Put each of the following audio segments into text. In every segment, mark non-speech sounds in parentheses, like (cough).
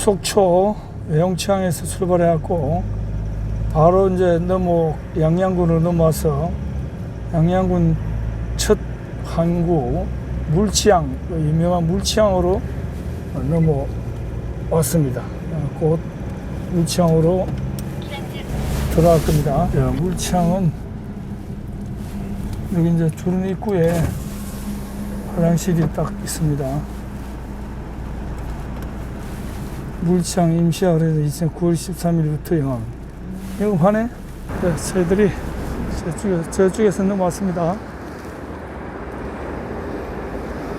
속초 외용창에서 출발해갖고 바로 이제 넘어 양양군으로 넘어와서 양양군 첫 항구 물치항 그 유명한 물치항으로 넘어왔습니다. 어, 곧 물치항으로 들어갈 겁니다. 자, 물치항은 여기 이제 주른 입구에 화장실이 딱 있습니다. 물창 임시화 그래서 2009월 13일부터 영업. 영업하네? 네, 저희들이 저쪽에, 저쪽에서 넘어왔습니다.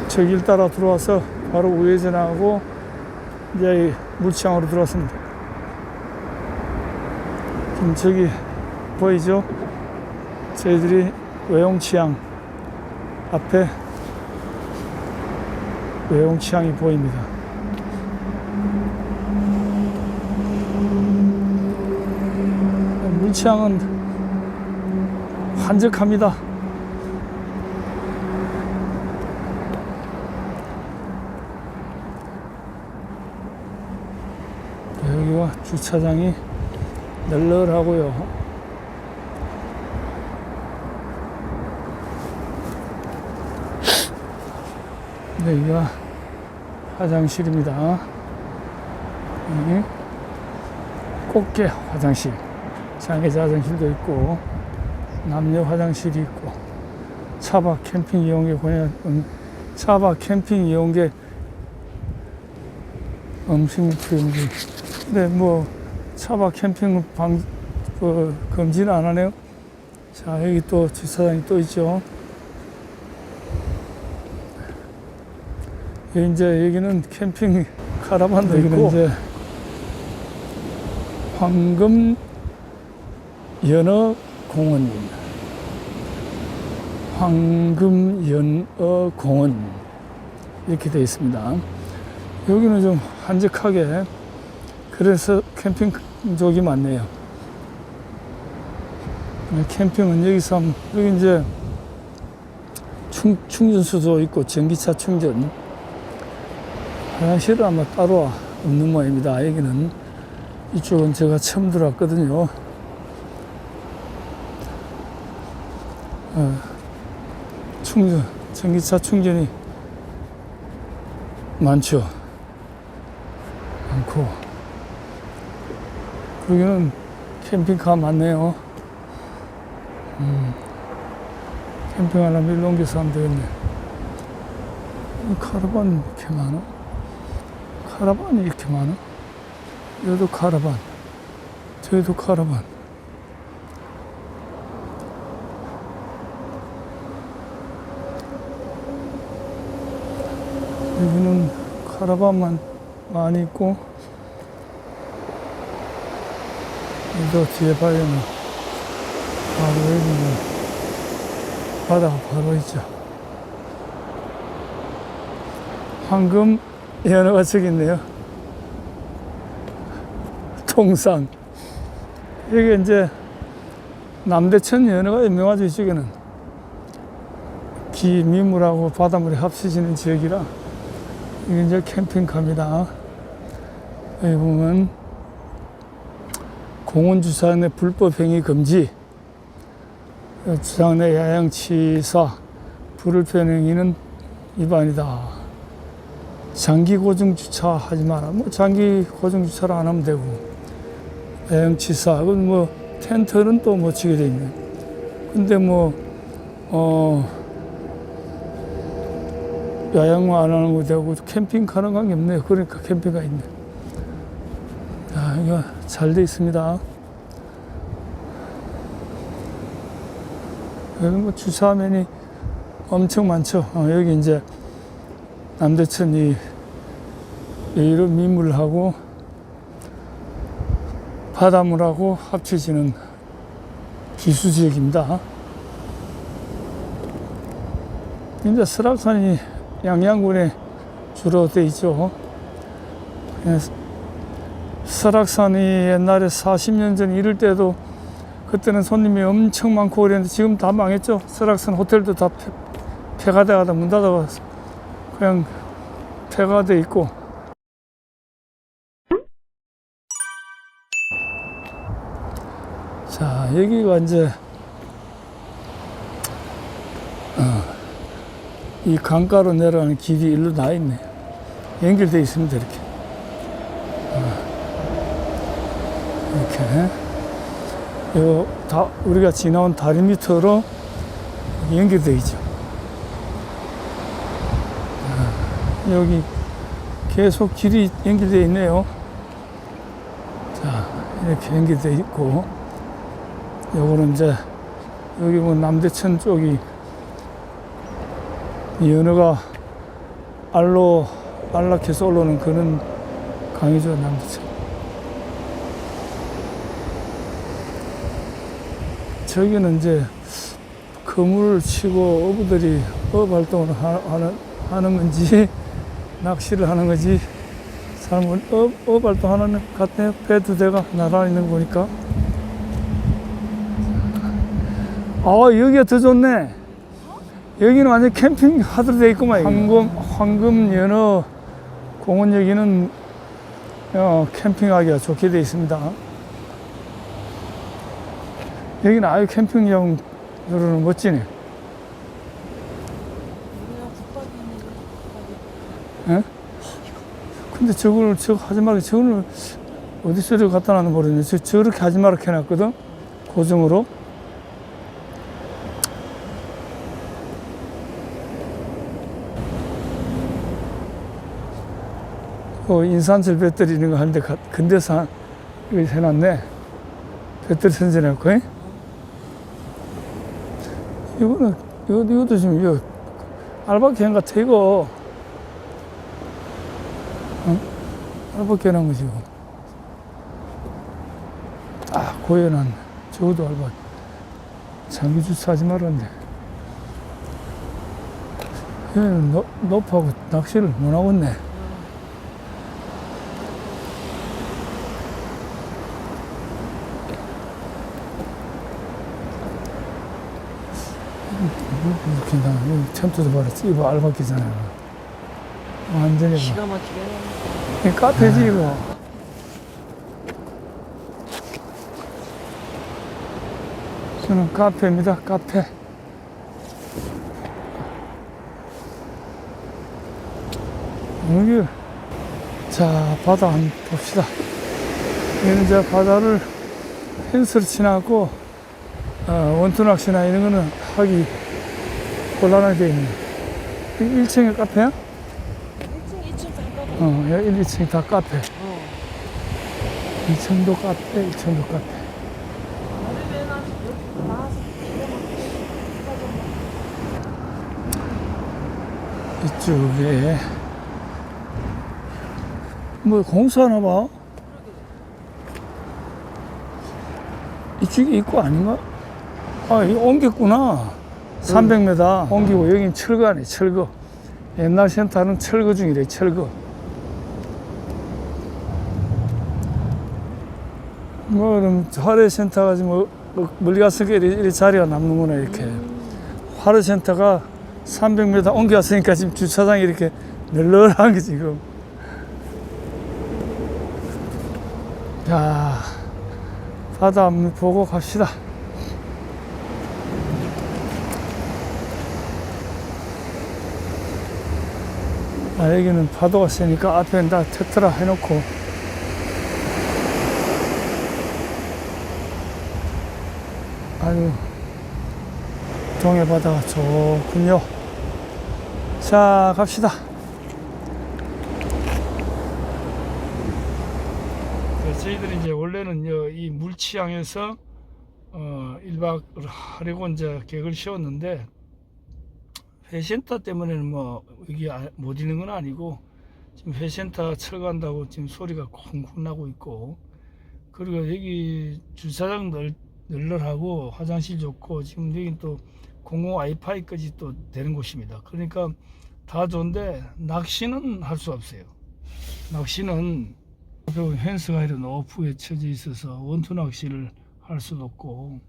저길 따라 들어와서 바로 우회전하고 이제 이 물창으로 들어왔습니다. 지금 저기 보이죠? 저희들이 외용치양 앞에 외용치양이 보입니다. 물치양은 한적합니다. 여기가 주차장이 널널하고요. 네, 여기가 화장실입니다. 여기 꽃게 화장실. 장애자 화장실도 있고 남녀 화장실이 있고 차박 캠핑 이용객 그냥 음, 차박 캠핑 이용객 음식 금지 근데 뭐 차박 캠핑 방 그, 금지는 안 하네요. 자 여기 또 주차장이 또 있죠. 이제 여기는 캠핑 카라반도 있고 이제 황금 연어 공원입니다. 황금 연어 공원 이렇게 되어 있습니다. 여기는 좀 한적하게 그래서 캠핑족이 많네요. 네, 캠핑은 여기서 여기 이제 충, 충전소도 있고 전기차 충전 화장실은 아마 따로 없는 모양입니다. 여기는 이쪽은 제가 처음 들어왔거든요. 어, 충전, 전기차 충전이 많죠. 많고. 여기는 캠핑카 많네요. 음, 캠핑하려면 일로 옮겨서 하면 되겠네. 이 카라반 이렇게 많아? 카라반이 이렇게 많아? 여기도 카라반, 저기도 카라반. 여기는 카라반만 많이 있고 여기도 뒤에 봐야면 바로 여기는 바다가 바로 있죠. 황금 연어가 저기 있네요. 통상. 여기 이제 남대천 연어가 유명하죠 이쪽에는. 기 민물하고 바닷물이 합쳐지는 지역이라 이게 이제 캠핑카입니다. 여기 보면 공원 주차장 내 불법 행위 금지, 주차장 내 야양치사, 불을 펴는 행위는 위반이다. 장기 고정 주차 하지 마라. 뭐 장기 고정 주차를 안 하면 되고, 야양치사, 그건 뭐 텐트는 또 못 치게 돼 있네. 근데 뭐 어. 야영만 안 하는 거 되고 캠핑카는 관계 없네요. 그러니까 캠핑가 있네. 아, 이거 잘 돼 있습니다. 여기 뭐 주차면이 엄청 많죠. 어, 여기 이제 남대천 이 여기로 민물하고 바닷물하고 합쳐지는 기수지역입니다. 이제 설악산이 양양군에 주로 돼 있죠. 예, 설악산이 옛날에 40년 전 이럴 때도 그때는 손님이 엄청 많고 그랬는데 지금 다 망했죠. 설악산 호텔도 다 폐, 가돼가다 문 닫아가 그냥 폐가돼 있고 자 여기가 이제 어, 이 강가로 내려가는 길이 일로 나 있네. 연결돼 있습니다 이렇게. 어, 이렇게. 이거 다 우리가 지나온 다리 밑으로 연결돼 있죠. 어, 여기 계속 길이 연결돼 있네요. 자, 이렇게 연결돼 있고, 요거는 이제, 여기 뭐 남대천 쪽이, 이 연어가 알로, 안락해서 올라오는 그런 강이죠, 남대천. 저기는 이제, 그물을 치고 어부들이 어업 활동을 하- 하는, 하는 건지, (laughs) 낚시를 하는 건지, 사람은 업, 업 활동하는 것 같네요. 배 두 대가 날아있는 거 보니까. 아, 여기가 더 좋네. 여기는 완전 캠핑 하도록 돼 있구만. 황금, 황금 연어 공원 여기는 어, 캠핑하기가 좋게 돼 있습니다. 여기는 아유 캠핑용으로는 멋지네. 근데 저걸 저거 하지 말고 저거는 어디서 저걸 갖다 놨는 모르겠네. 저 저렇게 하지 말라 해놨거든. 고정으로. 어, 인산철 배터리 이런 거 하는데 한- 이거 해놨네. 배터리 선전해놓고. 잉? 이거는 이거 이것도 지금 이거 알바캔 같아 이거. 알바 깨난 거지, 이거. 아, 고연한. 저것도 알바. 장기 주차하지 말았네. 얘는 높, 높하고 낚시를 못 하겠네. 나, 여기 텐트도 봐라. 이거 알바 끼잖아요. 완전히. 뭐. 기가 막히게 이 카페지 이거. 저는 카페입니다. 카페. 여기 자 바다 한번 봅시다. 여기는 이제 바다를 펜스를 치나고 어, 원투 낚시나 이런 거는 하기 곤란하게 되어 있네. 1층에 카페야? 1층, 2층 잠깐 어, 여기 1, 2층 다 카페. 어. 2층도 카페, 2층도 카페. 이쪽에 뭐 공사하나 봐. 이쪽에 입구 아닌가? 아, 이 옮겼구나. 300m 옮기고 여긴 철거 아니야, 철거. 옛날 센터는 철거 중이래, 철거. 뭐, 그럼 화례센터가 지금 뭐, 뭐 멀리 갔으니까 이렇게 자리가 남는구나, 이렇게. 화례센터가 300m 옮겨왔으니까 지금 주차장이 이렇게 널널한 게 지금. 자, 바다 한번 보고 갑시다. 아, 여기는 파도가 세니까 앞에 다 테트라 해놓고 아유 동해 바다가 좋군요. 자, 갑시다. 네, 저희들이 이제 원래는 요이 물치항에서 어 1박을 하려고 이제 계획을 세웠는데 회센터 때문에는 뭐 여기 아- 못 있는 건 아니고 지금 회센터 철거한다고 지금 소리가 쿵쿵 나고 있고 그리고 여기 주차장 널, 널널하고 화장실 좋고 지금 여긴 또 공공 와이파이까지 또 되는 곳입니다. 그러니까 다 좋은데 낚시는 할 수 없어요. 낚시는 앞에 보면 펜스가 이런 오프에 쳐져 있어서 원투 낚시를 할 수도 없고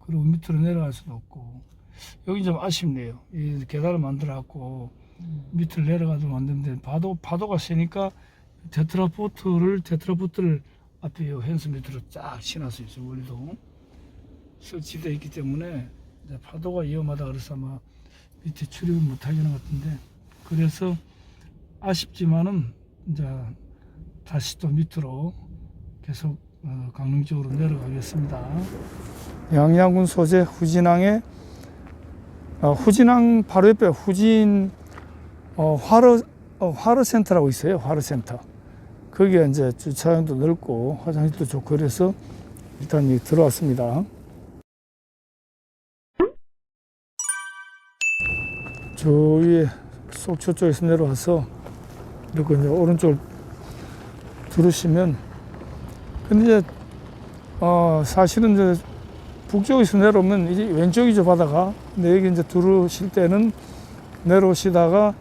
그리고 밑으로 내려갈 수도 없고 여기 좀 아쉽네요. 이 계단을 만들어 갖고 밑으로 내려가도록 만드는데 파도 파도가 세니까 테트라포트를 테트라포트를 앞에 요 펜스 밑으로 쫙 신었어요. 저 멀리도 설치되어 있기 때문에 이제 파도가 위험하다 그래서 아마 밑에 출입을 못 하겠는 것 같은데 그래서 아쉽지만은 이제 다시 또 밑으로 계속 어, 강릉 쪽으로 내려가겠습니다. 양양군 소재 후진항에 어, 후진항 바로 옆에 후진 어, 화로 어, 화로 센터라고 있어요. 화로 센터. 거기에 이제 주차장도 넓고 화장실도 좋고 그래서 일단 여기 들어왔습니다. 저 위에 속초 쪽에서 내려와서 이렇게 이제 오른쪽 들으시면 근데 이제 어 사실은 이제 북쪽에서 내려오면 이제 왼쪽이죠 바다가. 근데 여기 이제 들어오실 때는 내려오시다가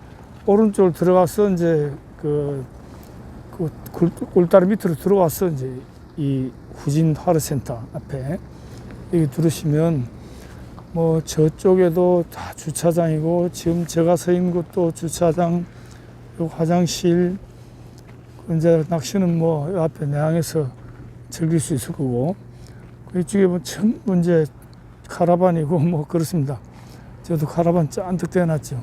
오른쪽으로 들어가서 이제 그, 그 굴- 굴다리 밑으로 들어와서 이제 이 후진 하르센터 앞에 여기 들으시면 뭐 저쪽에도 다 주차장이고 지금 제가 서 있는 곳도 주차장 요 화장실 이제 낚시는 뭐요 앞에 내항에서 즐길 수 있을 거고. 그 이쪽에 뭐 전부 이제 카라반이고 (laughs) 뭐 그렇습니다. 저도 카라반 잔뜩 대놨죠.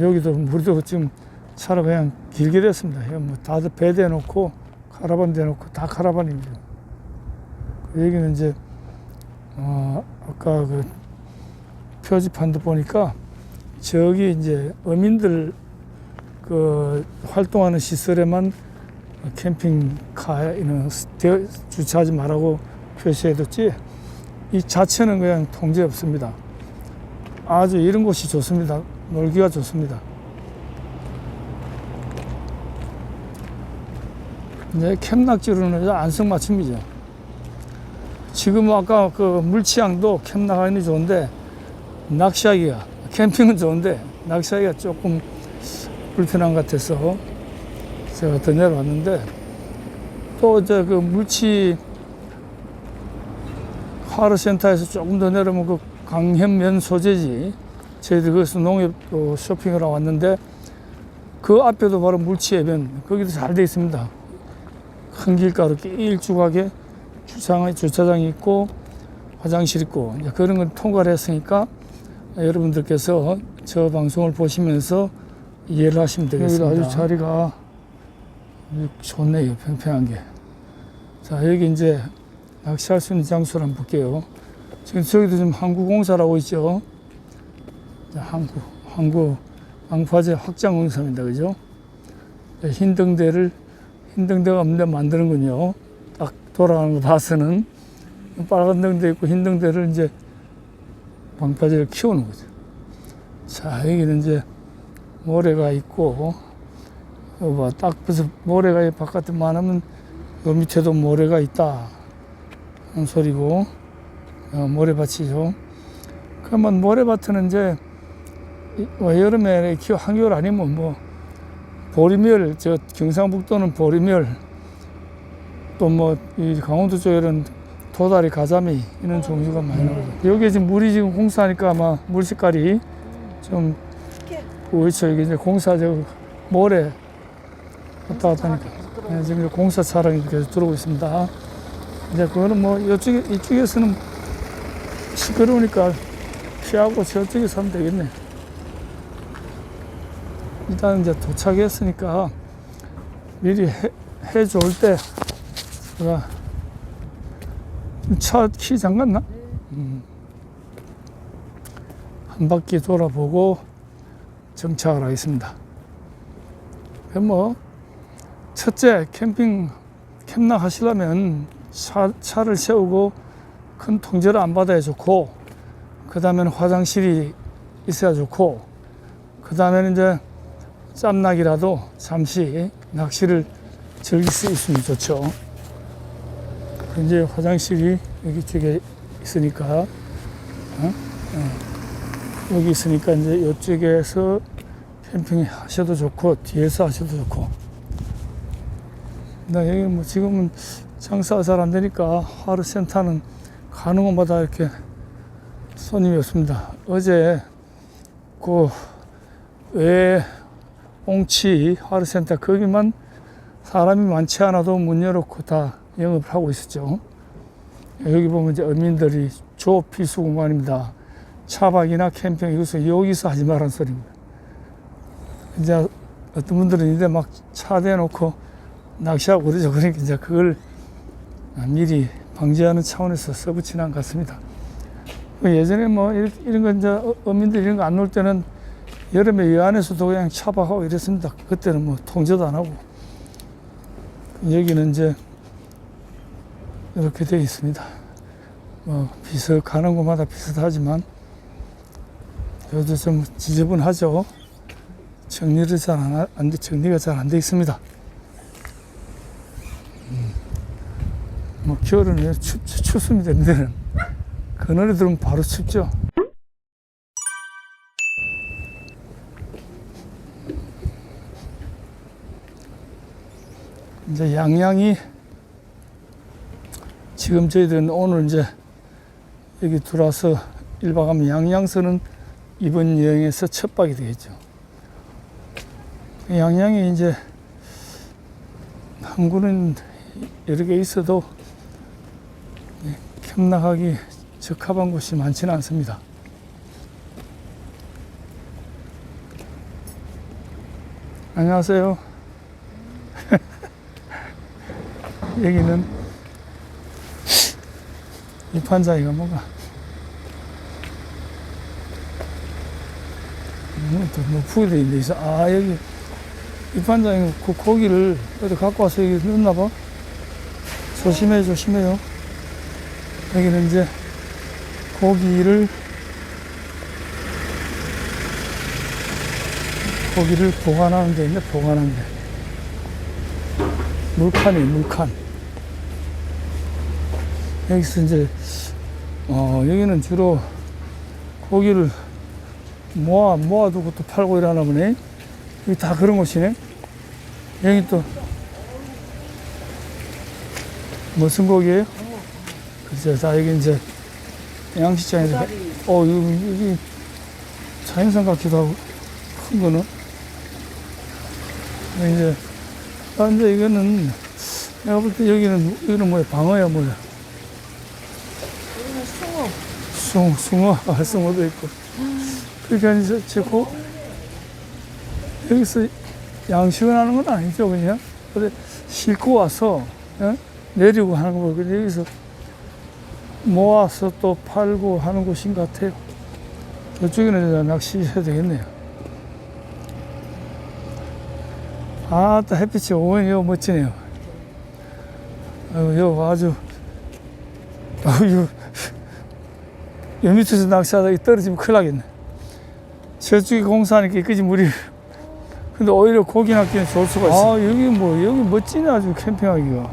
여기도 우리도 지금 차로 그냥 길게 됐습니다. 뭐 다들 배 대놓고 카라반 대놓고 다 카라반입니다. 그 여기는 이제 어 아까 그 표지판도 보니까 저기 이제 어민들 그 활동하는 시설에만 캠핑카에는 대- 주차하지 말라고 표시해뒀지 이 자체는 그냥 통제 없습니다. 아주 이런 곳이 좋습니다. 놀기가 좋습니다. 이제 캠낙지로는 안성맞춤이죠. 지금 아까 그 물치향도 캠낙하기 좋은데 낚시하기가 캠핑은 좋은데 낚시하기가 조금 불편한 것 같아서 제가 더 내려왔는데 또 이제 그 물치 하루센터에서 조금 더 내려오면 그 강현면 소재지 저희들 거기서 농협 또 쇼핑을 하고 왔는데 그 앞에도 바로 물치 해변 거기도 잘 돼 있습니다 큰 길가로 주차장, 주차장이 있고 화장실 있고 그런 걸 통과를 했으니까 여러분들께서 저 방송을 보시면서 이해를 하시면 되겠습니다. 아주 자리가 좋네요. 평평한 게. 자, 여기 이제 낚시할 수 있는 장소를 한번 볼게요. 지금 저기도 지금 항구공사라고 있죠. 자, 항구, 항구, 방파제 확장 공사입니다. 그죠? 자, 흰 등대를, 흰 등대가 없는데 만드는군요. 딱 돌아가는 거 봐서는 빨간 등대 있고 흰 등대를 이제 방파제를 키우는 거죠. 자, 여기는 이제 모래가 있고, 여봐, 딱 벌써 모래가 이 바깥에 많으면 요 밑에도 모래가 있다. 소리고, 어, 모래밭이죠. 그러면 모래밭은 이제 이- 뭐 여름에 키워 한겨울 아니면 뭐 보리멸, 저 경상북도는 보리멸, 또 뭐 이 강원도 쪽에는 도다리, 가자미 이런 종류가 많이 나오죠. 여기 지금 물이 지금 공사하니까 아마 물 색깔이 좀 그렇죠. 이게 이제 공사 저 모래 왔다 갔다 하니까 네, 지금 공사 차량이 계속 들어오고 있습니다. 이제 그거는 뭐 이쪽에 이쪽에서는 시끄러우니까 피하고 저쪽에서 하면 되겠네. 일단 이제 도착했으니까 미리 해, 해 좋을 때 제가 차키 잠갔나? 음. 한 바퀴 돌아보고 정착을 하겠습니다. 그뭐 첫째 캠핑 캠락 하시려면 차, 차를 세우고 큰 통제를 안 받아야 좋고 그 다음에는 화장실이 있어야 좋고 그 다음에는 이제 짬nak이라도 잠시 낚시를 즐길 수 있으면 좋죠. 그 이제 화장실이 여기 쪽에 있으니까 어? 어. 여기 있으니까 이제 이쪽에서 캠핑 하셔도 좋고 뒤에서 하셔도 좋고 나 여기 뭐 지금은 장사가 잘 안 되니까 하루 센터는 가는 곳마다 이렇게 손님이 없습니다. 어제 그 외 옹치 하루 센터 거기만 사람이 많지 않아도 문 열어놓고 다 영업을 하고 있었죠. 여기 보면 이제 어민들이 조 필수 공간입니다. 차박이나 캠핑 이것은 여기서 하지 말라는 소리입니다. 이제 어떤 분들은 이제 막 차 대놓고 낚시하고 그러죠. 그러니까 이제 그걸 미리 방지하는 차원에서 써붙이는 것 같습니다. 그 예전에 뭐 이런, 거 이제 어- 어민들 이런 거 안 놀 때는 여름에 이 안에서도 그냥 차박하고 이랬습니다. 그때는 뭐 통제도 안 하고 여기는 이제 이렇게 되어 있습니다. 뭐 비슷 가는 곳마다 비슷하지만 여기도 좀 지저분하죠. 정리를 잘 안 안, 돼- 정리가 잘 안 돼 있습니다. 음, 뭐 겨울은 춥, 춥습니다. 근데는 그늘에 들으면 바로 춥죠. 이제 양양이 지금 저희들은 오늘 이제 여기 들어와서 1박 하면 양양서는 이번 여행에서 첫 박이 되겠죠. 양양이 이제 항구는 여러 개 있어도 캠락하기 적합한 곳이 많지는 않습니다. 안녕하세요. (laughs) 여기는 이 판자이가 뭐가 뭐또뭐 푸게 돼 있어. 아 여기 이 판자이 그 고기를 어디 갖고 와서 여기 넣나 봐. 조심해 조심해요. 여기는 이제 고기를 고기를 보관하는 데 있네 보관하는 데. 물칸이 물칸. 여기서 이제 어 여기는 주로 고기를 모아 모아두고 또 팔고 이러나 보네. 여기 다 그런 곳이네. 여기 또 무슨 고기예요? 그죠 다 여기 이제 양식장에서 해- 어 여기, 여기 자연산 같기도 하고 큰 거는 이제 아 이제 이거는 내가 볼 때 여기는 여기는 뭐야 방어야 뭐야 여기는 숭어. 숭, 숭어, 아, 숭어도 있고. 그러니까 이제 제 고, 여기서 양식을 하는 건 아니죠, 그냥. 근데 싣고 와서, 예? 내리고 하는 거, 근데 여기서 모아서 또 팔고 하는 곳인 것 같아요. 이쪽에는 이제 낚시해야 되겠네요. 아, 또 햇빛이 오면 요 멋지네요. 아유, 요 아주, 아유, 여 밑에서 낚시하다 떨어지면 큰일 나겠네. 저쪽에 공사하니까 그지 물이. 근데 오히려 고기 낚기는 좋을 수가 있어. 아, 여기 뭐, 여기 멋지네, 아주 캠핑하기가.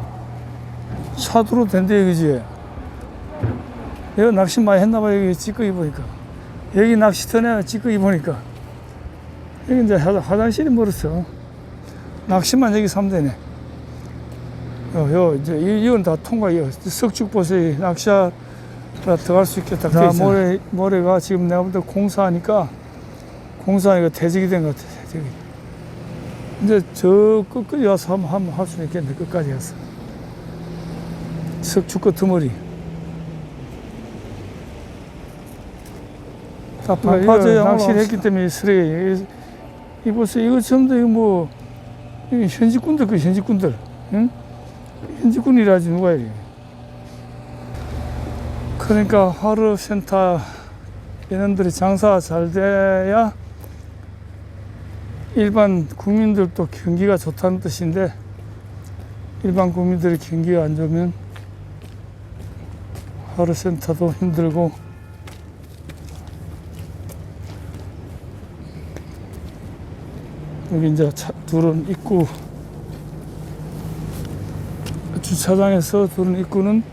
차도로 된대, 그지? 내가 낚시 많이 했나봐, 여기 찌꺼기 보니까. 여기 낚시터네, 찌꺼기 보니까. 여기 이제 화- 화장실이 멀었어. 낚시만 여기 사면 되네. 요, 요, 이제, 이- 이건 다 통과, 이거. 석죽버섯이 낚시하 다 들어갈 수 있겠다. 자, 모래, 모래가 지금 내가 볼 때 공사하니까, 공사하니까 대적이 된 것 같아, 대적이. 이제 저 끝까지 와서 한번, 한번 할 수 있겠네, 끝까지 가서. 석축과 드머리. 다 방파제 낚시를 했기 때문에 쓰레기. 이 보세요, 이거 전부 다 이거 뭐, 현직군들, 그 현직군들. 응? 현직군이라지, 누가 이래. 그러니까 하루 센터 얘네들이 장사가 잘 돼야 일반 국민들도 경기가 좋다는 뜻인데 일반 국민들의 경기가 안 좋으면 하루 센터도 힘들고 여기 이제 차, 둘은 입구 주차장에서 둘은 입구는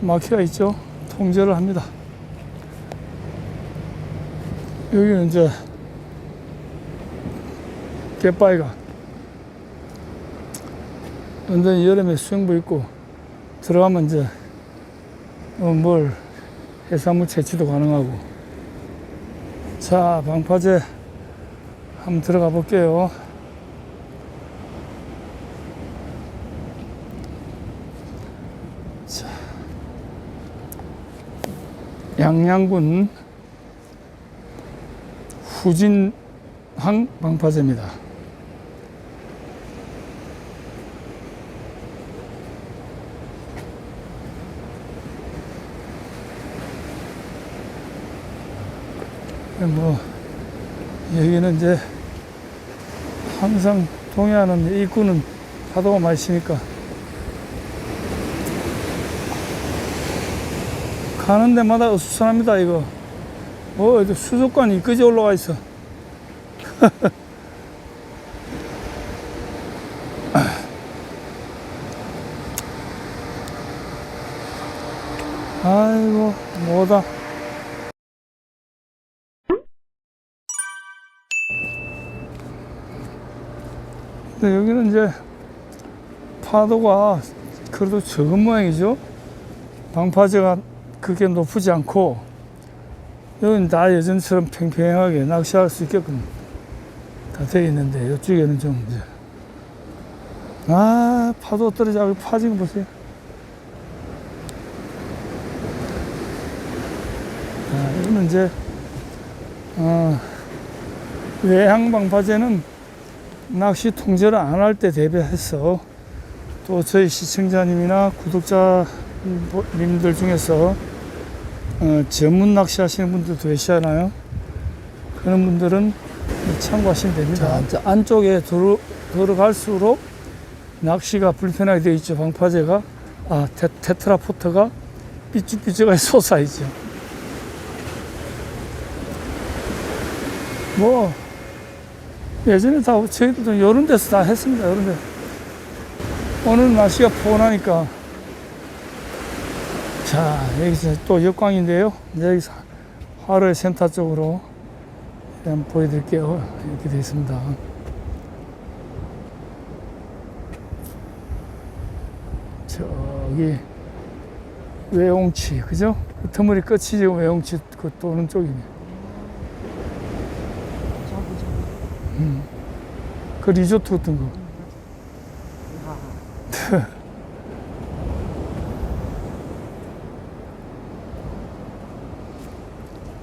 마키가 있죠. 통제를 합니다. 여기는 이제 갯바위가 완전히 여름에 수영복 입고 들어가면 이제 어, 뭘 해산물 채취도 가능하고 자 방파제 한번 들어가 볼게요. 양양군 후진항 방파제입니다. 뭐 여기는 이제 항상 동해안은 입구는 파도가 많이 치니까. 가는 데마다 어수선합니다 이거. 뭐 이제 수족관이 이까지 올라와 있어. (laughs) 아이고 뭐다 근데 여기는 이제 파도가 그래도 적은 모양이죠. 방파제가 그렇게 높지 않고 여기는 다 예전처럼 팽팽하게 낚시할 수 있게끔 다 되어 있는데 이쪽에는 좀 이제 아 파도 떨어지고 파지는 거 보세요. 아, 이거는 이제 어, 외항 방파제는 낚시 통제를 안 할 때 대비해서 또 저희 시청자님이나 구독자님들 중에서 어, 전문 낚시 하시는 분들도 계시잖아요. 그런 분들은 참고하시면 됩니다. 자, 안쪽에 들어, 들어갈수록 낚시가 불편하게 되어 있죠. 방파제가. 아, 테, 테트라포트가 삐쭉삐쭉하게 솟아있죠. 뭐, 예전에 다 저희들도 이런 데서 다 했습니다. 이런 데. 오늘 날씨가 포근하니까. 자, 여기서 또 역광인데요. 여기서 화로의 센터 쪽으로 한번 보여드릴게요. 이렇게 되어 있습니다. 저기 외홍치, 그죠? 그 터물이 끝이 지금 외홍치 그 도는 쪽이네. 저기 저기. 그 리조트 같은 거. (laughs) 야.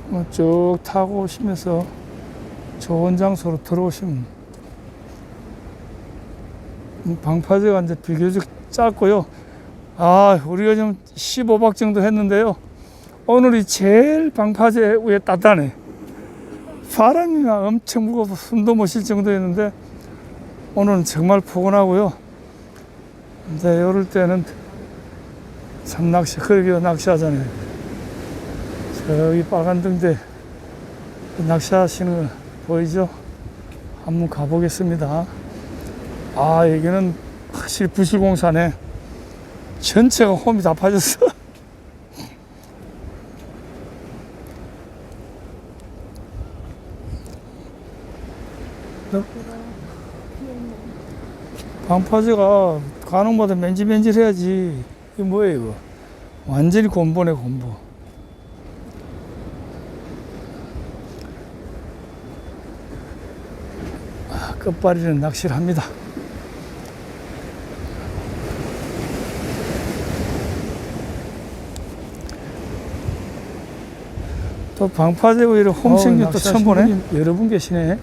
뭐쭉 타고 오시면서 좋은 장소로 들어오시면 음, 방파제가 이제 비교적 짧고요. 아, 우리가 지금 15박 정도 했는데요. 오늘이 제일 방파제 위에 따뜻하네. 바람이 막 엄청 무거워서 숨도 못 쉴 정도였는데 오늘은 정말 포근하고요. 이제 이럴 때는 참 낚시, 그러게 낚시하잖아요. 저기 빨간 등대 낚시하시는 거 보이죠? 한번 가보겠습니다. 아, 여기는 확실히 부실공사네. 전체가 홈이 다 파졌어. (laughs) 방파제가 가능보다 맨질맨질해야지. 이게 뭐예요, 이거? 완전히 곤보네, 곤보. 아, 끝발이는 낚시를 합니다. 또 방파제 오히려 홈생기 또 처음 보네. 여러 분 계시네.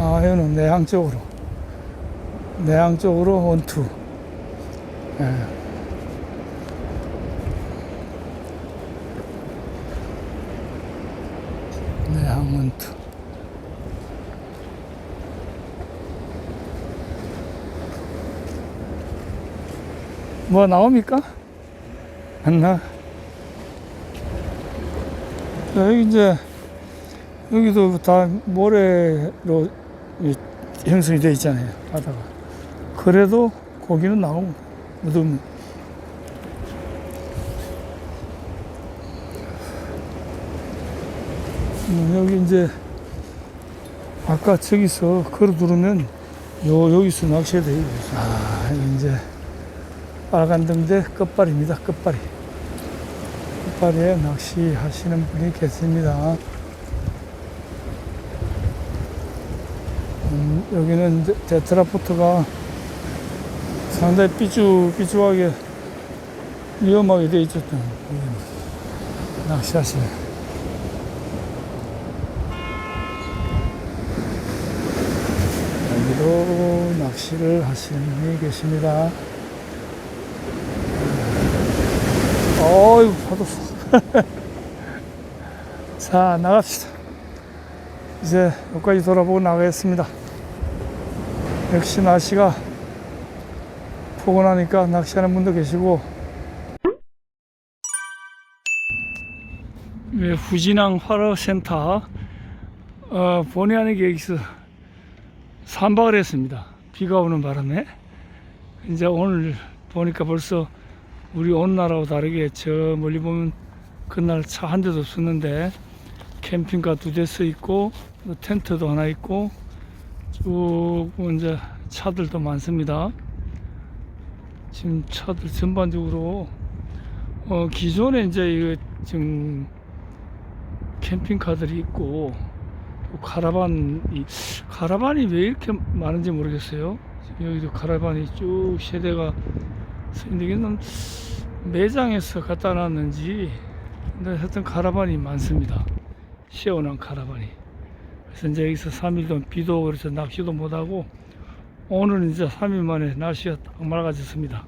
아, 여기는 내항 쪽으로. 내항 쪽으로 원투. 예. 내항 원투. 뭐 나옵니까? 안 나. 자, 여기 이제 여기도 다 모래로 이 형성이 되어 있잖아요. 바다가. 그래도 고기는 나오고 무덤. 음, 여기 이제 아까 저기서 걸어 들으면 요 여기서 낚시해야 돼요. 아 이제 빨간 등대 끝발입니다. 끝발이. 끝발에 낚시하시는 분이 계십니다. 음, 여기는 데- 데트라포트가 상당히 삐죽삐죽하게 위험하게 돼 있었던 낚시하시네. 여기도 낚시를 하시는 분이 계십니다. 어이구, 파도. (laughs) 자, 나갑시다. 이제 여기까지 돌아보고 나가겠습니다. 역시 날씨가 포근하니까 낚시하는 분도 계시고 네, 후진항 화로센터 어, 본의 아니게 여기서 3박을 했습니다. 비가 오는 바람에 이제 오늘 보니까 벌써 우리 온 날하고 다르게 저 멀리 보면 그날 차 한 대도 없었는데 캠핑카 두 대 서 있고 또 텐트도 하나 있고 쭉 이제 차들도 많습니다. 지금 차들 전반적으로 어 기존에 이제 이거 지금 캠핑카들이 있고 또 카라반 이 카라반이 왜 이렇게 많은지 모르겠어요. 여기도 카라반이 쭉 세대가 이거는 매장에서 갖다 놨는지 근데 하여튼 카라반이 많습니다. 시원한 카라반이. 그래서 이제 여기서 3일 동안 비도 그래서 낚시도 못하고 오늘은 이제 3일 만에 날씨가 딱 맑아졌습니다.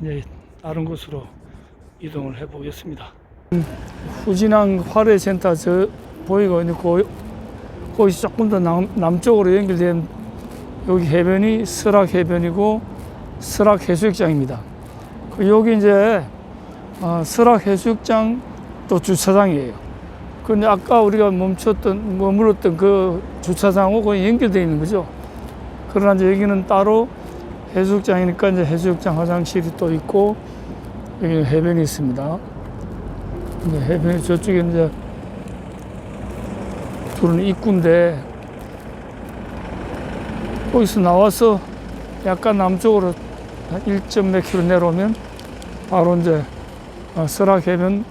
이제 다른 곳으로 이동을 해 보겠습니다. 후진항 화래센터 저 보이고 있는 거 거기 조금 더 남, 남쪽으로 연결된 여기 해변이 설악 해변이고 설악 해수욕장입니다. 그 여기 이제 어, 설악 해수욕장 또 주차장이에요. 근데 아까 우리가 멈췄던 머물렀던 그 주차장하고 거의 연결되어 있는 거죠. 그러나 이제 여기는 따로 해수욕장이니까 이제 해수욕장 화장실이 또 있고 여기 해변이 있습니다. 이제 해변이 저쪽에 이제 둘은 입구인데 거기서 나와서 약간 남쪽으로 한 1점 몇 킬로 내려오면 바로 이제 어, 설악 해변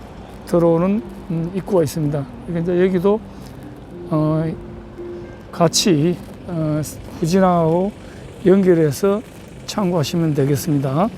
들어오는 음, 입구가 있습니다. 그러니까 이제 여기도 어, 같이 어, 후진항하고 연결해서 참고하시면 되겠습니다.